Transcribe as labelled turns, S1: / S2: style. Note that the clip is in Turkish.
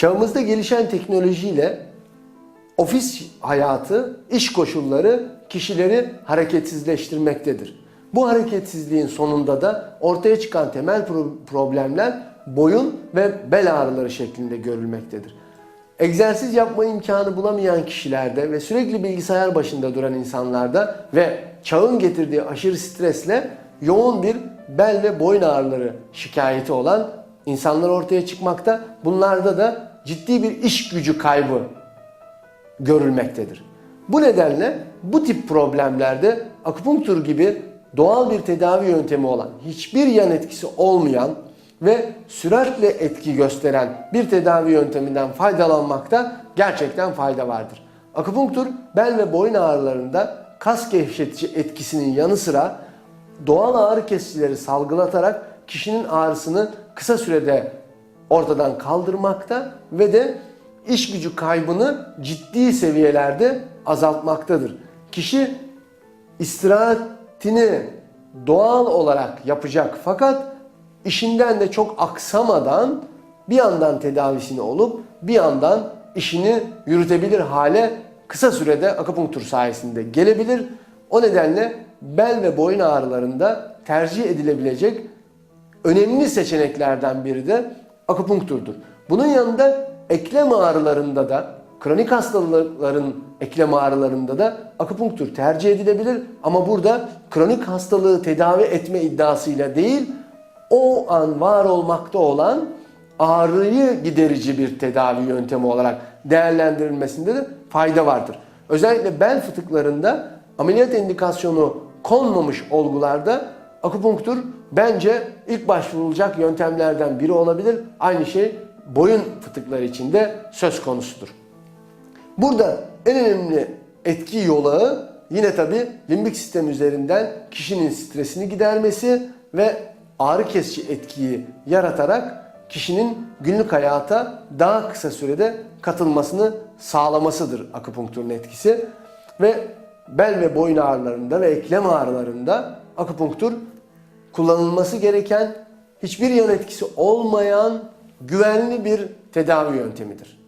S1: Çağımızda gelişen teknolojiyle ofis hayatı, iş koşulları kişileri hareketsizleştirmektedir. Bu hareketsizliğin sonunda da ortaya çıkan temel pro- problemler boyun ve bel ağrıları şeklinde görülmektedir. Egzersiz yapma imkanı bulamayan kişilerde ve sürekli bilgisayar başında duran insanlarda ve çağın getirdiği aşırı stresle yoğun bir bel ve boyun ağrıları şikayeti olan insanlar ortaya çıkmakta. Bunlarda da ciddi bir iş gücü kaybı görülmektedir. Bu nedenle bu tip problemlerde akupunktur gibi doğal bir tedavi yöntemi olan, hiçbir yan etkisi olmayan ve süratle etki gösteren bir tedavi yönteminden faydalanmakta gerçekten fayda vardır. Akupunktur bel ve boyun ağrılarında kas gevşetici etkisinin yanı sıra doğal ağrı kesicileri salgılatarak kişinin ağrısını kısa sürede ortadan kaldırmakta ve de iş gücü kaybını ciddi seviyelerde azaltmaktadır. Kişi istirahatini doğal olarak yapacak fakat işinden de çok aksamadan bir yandan tedavisini olup bir yandan işini yürütebilir hale kısa sürede akupunktur sayesinde gelebilir. O nedenle bel ve boyun ağrılarında tercih edilebilecek önemli seçeneklerden biri de akupunkturdur. Bunun yanında eklem ağrılarında da kronik hastalıkların eklem ağrılarında da akupunktur tercih edilebilir ama burada kronik hastalığı tedavi etme iddiasıyla değil o an var olmakta olan ağrıyı giderici bir tedavi yöntemi olarak değerlendirilmesinde de fayda vardır. Özellikle bel fıtıklarında ameliyat indikasyonu konmamış olgularda akupunktur bence ilk başvurulacak yöntemlerden biri olabilir. Aynı şey boyun fıtıkları için de söz konusudur. Burada en önemli etki yolağı yine tabi limbik sistem üzerinden kişinin stresini gidermesi ve ağrı kesici etkiyi yaratarak kişinin günlük hayata daha kısa sürede katılmasını sağlamasıdır akupunkturun etkisi. Ve bel ve boyun ağrılarında ve eklem ağrılarında akupunktur kullanılması gereken hiçbir yan etkisi olmayan güvenli bir tedavi yöntemidir.